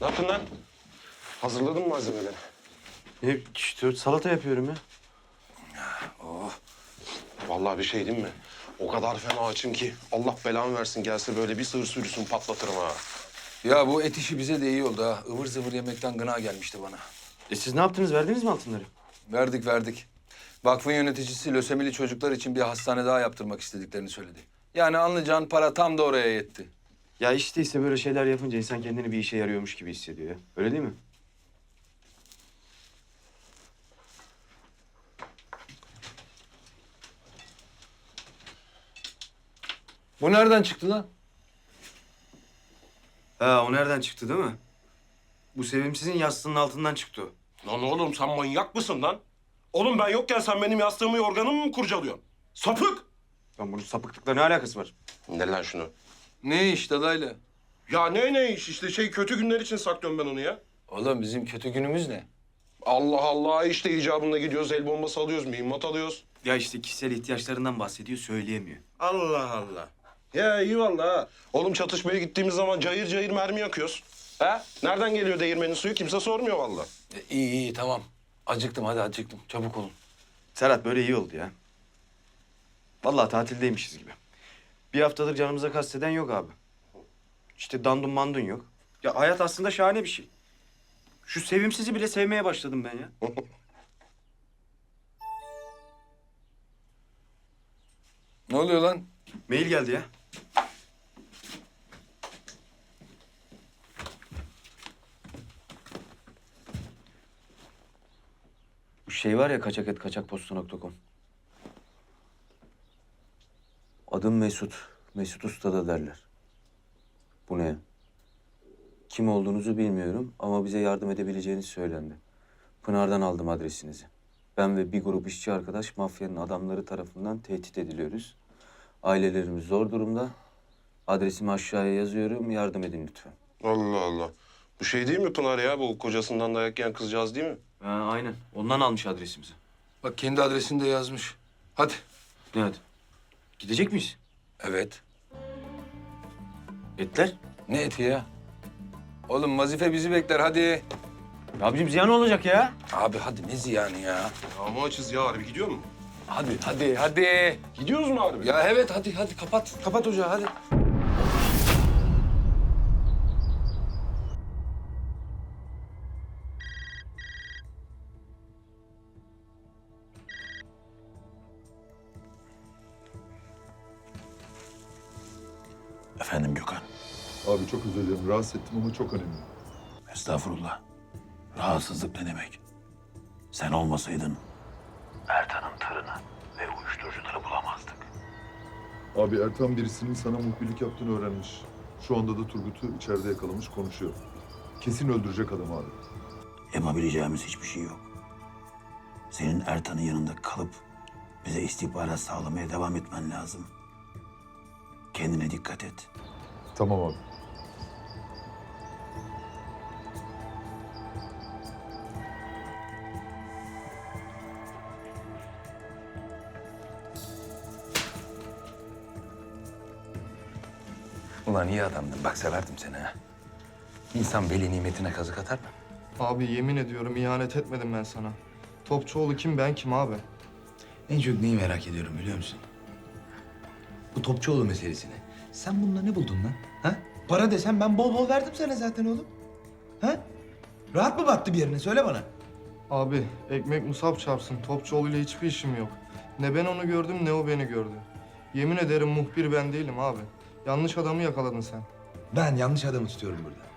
Ne yaptın lan? Hazırladın mı malzemeleri? Ne işte salata yapıyorum ya. Vallahi bir şey diyeyim mi? O kadar fena açım ki Allah belamı versin gelse böyle bir sığır sürüsün patlatırım ha. Ya bu et işi bize de iyi oldu ha. Ivır zıvır yemekten gına gelmişti bana. E siz ne yaptınız? Verdiniz mi altınları? Verdik verdik. Vakfın yöneticisi lösemili çocuklar için bir hastane daha yaptırmak istediklerini söyledi. Yani anlayacağın para tam da oraya yetti. Ya işte ise böyle şeyler yapınca insan kendini bir işe yarıyormuş gibi hissediyor ya. Öyle değil mi? Bu nereden çıktı lan? Ha o nereden çıktı değil mi? Bu sevimsizin yastığının altından çıktı o. Lan oğlum sen manyak mısın lan? Oğlum ben yokken sen benim yastığımı yorganımı mı kurcalıyorsun? Sapık! Lan bunun sapıklıkla ne alakası var? Ne lan şunu? Ne iş dadayla? Ya ne ne iş işte şey kötü günler için saklıyorum ben onu ya. Oğlum bizim kötü günümüz ne? Allah Allah işte icabında gidiyoruz el bombası alıyoruz mühimmat alıyoruz. Ya işte kişisel ihtiyaçlarından bahsediyor söyleyemiyor. Allah Allah. Ya iyi vallahi ha. Oğlum çatışmaya gittiğimiz zaman cayır cayır mermi yakıyoruz. He? Nereden geliyor değirmenin suyu kimse sormuyor vallahi. E, iyi iyi tamam. Acıktım hadi acıktım. Çabuk olun. Serhat böyle iyi oldu ya. Vallahi tatildeymişiz gibi. Bir haftadır canımıza kasteden yok abi. İşte dandun mandun yok. Ya hayat aslında şahane bir şey. Şu sevimsizi bile sevmeye başladım ben ya. Ne oluyor lan? Mail geldi ya. Bu şey var ya kaçak et kaçakposta.com. Adım Mesut. Mesut Usta da derler. Bu ne? Kim olduğunuzu bilmiyorum ama bize yardım edebileceğiniz söylendi. Pınar'dan aldım adresinizi. Ben ve bir grup işçi arkadaş mafyanın adamları tarafından tehdit ediliyoruz. Ailelerimiz zor durumda. Adresimi aşağıya yazıyorum. Yardım edin lütfen. Allah Allah. Bu şey değil mi Pınar ya? Bu kocasından dayak yiyen kızcağız değil mi? Ha, aynen. Ondan almış adresimizi. Bak kendi adresini de yazmış. Hadi. Ne hadi? Gidecek miyiz? Evet. Etler. Ne eti ya? Oğlum vazife bizi bekler hadi. Ya abicim ziyan olacak ya. Abi hadi ne ziyanı ya? Ya ama açız ya harbi gidiyor mu? Hadi hadi hadi. Gidiyoruz mu harbi? Ya evet hadi hadi kapat. Kapat ocağı hadi. Efendim Gökhan. Abi çok özür dilerim. Rahatsız ettim ama çok önemli. Estağfurullah. Rahatsızlık ne demek? Sen olmasaydın Ertan'ın tırını ve uyuşturucuları bulamazdık. Abi Ertan birisinin sana muhbirlik yaptığını öğrenmiş. Şu anda da Turgut'u içeride yakalamış konuşuyor. Kesin öldürecek adam abi. Yapabileceğimiz hiçbir şey yok. Senin Ertan'ın yanında kalıp bize istihbarat sağlamaya devam etmen lazım. Kendine dikkat et. Tamam abi. Ulan iyi adamdın. Bak severdim seni ha. İnsan veli nimetine kazık atar mı? Abi yemin ediyorum ihanet etmedim ben sana. Topçuoğlu kim ben kim abi? En çok neyi merak ediyorum biliyor musun? Bu Topçuoğlu meselesini. Sen bununla ne buldun lan? Ha? Para desem ben bol bol verdim sana zaten oğlum. Ha? Rahat mı battı bir yerine söyle bana. Abi ekmek musab çarpsın Topçuoğlu ile hiçbir işim yok. Ne ben onu gördüm ne o beni gördü. Yemin ederim muhbir ben değilim abi. Yanlış adamı yakaladın sen. Ben yanlış adamı tutuyorum burada.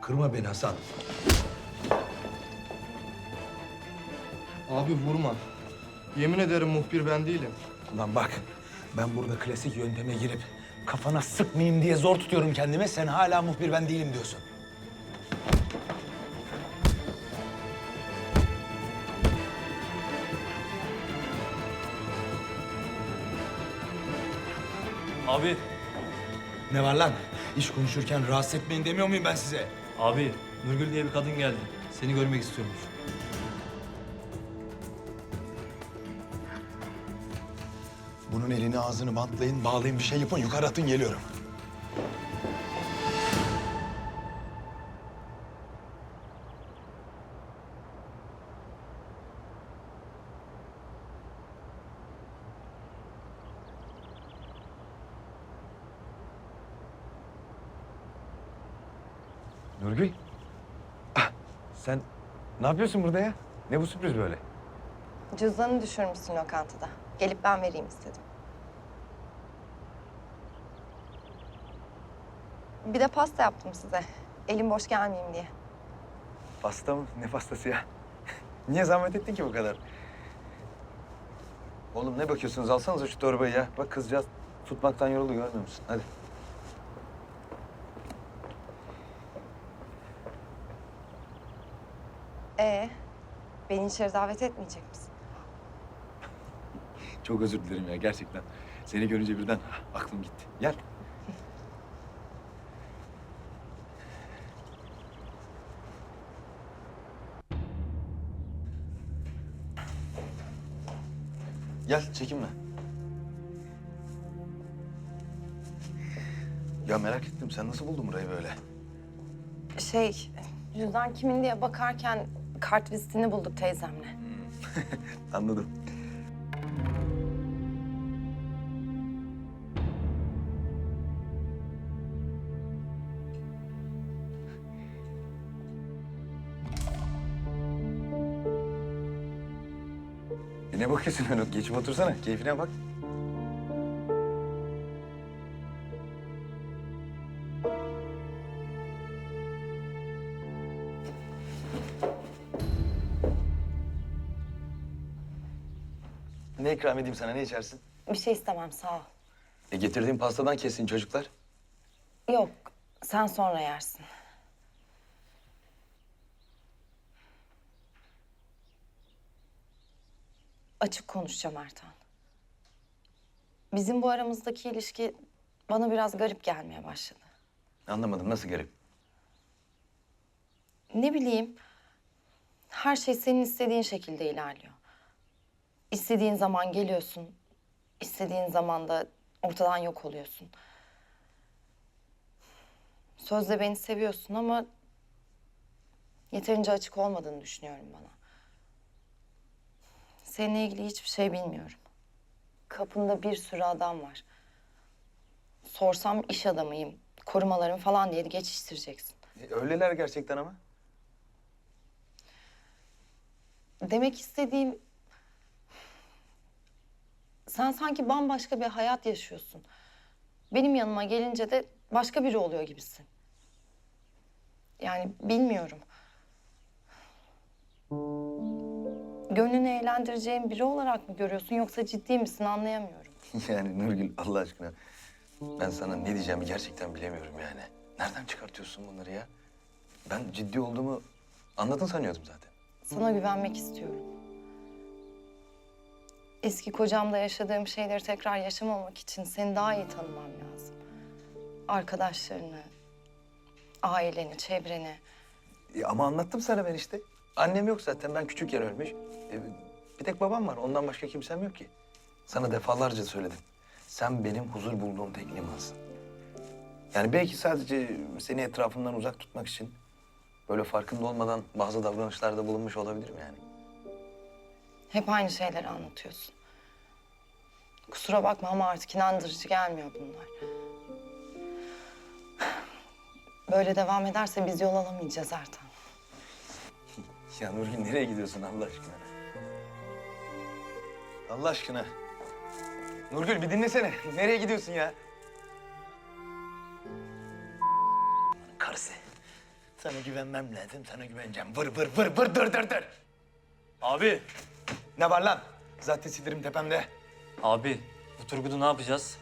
Kırma beni Hasan. Abi vurma. Yemin ederim muhbir ben değilim. Ulan bak ben burada klasik yönteme girip kafana sıkmayayım diye zor tutuyorum kendime. Sen hala muhbir ben değilim diyorsun. Abi, Ne var lan? İş konuşurken rahatsız etmeyin demiyor muyum ben size? abi Nurgül diye bir kadın geldi. Seni görmek istiyormuş. Bunun elini ağzını bantlayın, bağlayın bir şey yapın. Yukarı atın geliyorum. Nurgül. Ah, sen ne yapıyorsun burada ya? Ne bu sürpriz böyle? Cüzdanı düşürmüşsün lokantada. Gelip ben vereyim istedim. Bir de pasta yaptım size. Elim boş gelmeyeyim diye. Pasta mı? Ne pastası ya? Niye zahmet ettin ki bu kadar? Oğlum ne bakıyorsunuz? Alsanıza şu torbayı ya. Bak kızcağız tutmaktan yoruldu görmüyor musun? Hadi. Ee, beni içeri davet etmeyecek misin? Çok özür dilerim ya gerçekten. Seni görünce birden aklım gitti. Gel. Gel çekinme. Ya merak ettim sen nasıl buldun burayı böyle? Şey, cüzdan kimin diye bakarken kart vizitini bulduk teyzemle. Anladım. E ne bakıyorsun öyle? Geçip otursana. Keyfine bak. Ne ikram edeyim sana? Ne içersin? Bir şey istemem, sağ ol. E getirdiğim pastadan kesin çocuklar. Yok, sen sonra yersin. Açık konuşacağım Ertan. Bizim bu aramızdaki ilişki bana biraz garip gelmeye başladı. Anlamadım. Nasıl garip? Ne bileyim, her şey senin istediğin şekilde ilerliyor. İstediğin zaman geliyorsun, istediğin zaman da ortadan yok oluyorsun. Sözde beni seviyorsun ama yeterince açık olmadığını düşünüyorum bana. Seninle ilgili hiçbir şey bilmiyorum. Kapında bir sürü adam var. Sorsam iş adamıyım, korumalarım falan diye geçiştireceksin. E, öyleler gerçekten ama. Demek istediğim... Sen sanki bambaşka bir hayat yaşıyorsun. Benim yanıma gelince de başka biri oluyor gibisin. Yani bilmiyorum. Gönlünü eğlendireceğin biri olarak mı görüyorsun yoksa ciddi misin anlayamıyorum. Yani Nurgül Allah aşkına ben sana ne diyeceğimi gerçekten bilemiyorum yani. Nereden çıkartıyorsun bunları ya? Ben ciddi olduğumu anladın sanıyordum zaten. Sana güvenmek istiyorum. Eski kocamda yaşadığım şeyleri tekrar yaşamamak için seni daha iyi tanımam lazım. Arkadaşlarını, aileni, çevreni. E, ama anlattım sana ben işte. Annem yok zaten ben küçükken ölmüş. E, bir tek babam var ondan başka kimsem yok ki. Sana defalarca söyledim. Sen benim huzur bulduğum tek limansın. Yani belki sadece seni etrafımdan uzak tutmak için böyle farkında olmadan bazı davranışlarda bulunmuş olabilirim yani. Hep aynı şeyleri anlatıyorsun. Kusura bakma ama artık inandırıcı gelmiyor bunlar. Böyle devam ederse biz yol alamayacağız Ertan. Ya Nurgül nereye gidiyorsun Allah aşkına? Allah aşkına. Nurgül bir dinlesene. Nereye gidiyorsun ya? Karısı. Sana güvenmem lazım. Sana güveneceğim. Vır vır vır vır dır dır dır. Abi, Ne var lan? Zaten sinirim tepemde. abi bu Turgut'u ne yapacağız?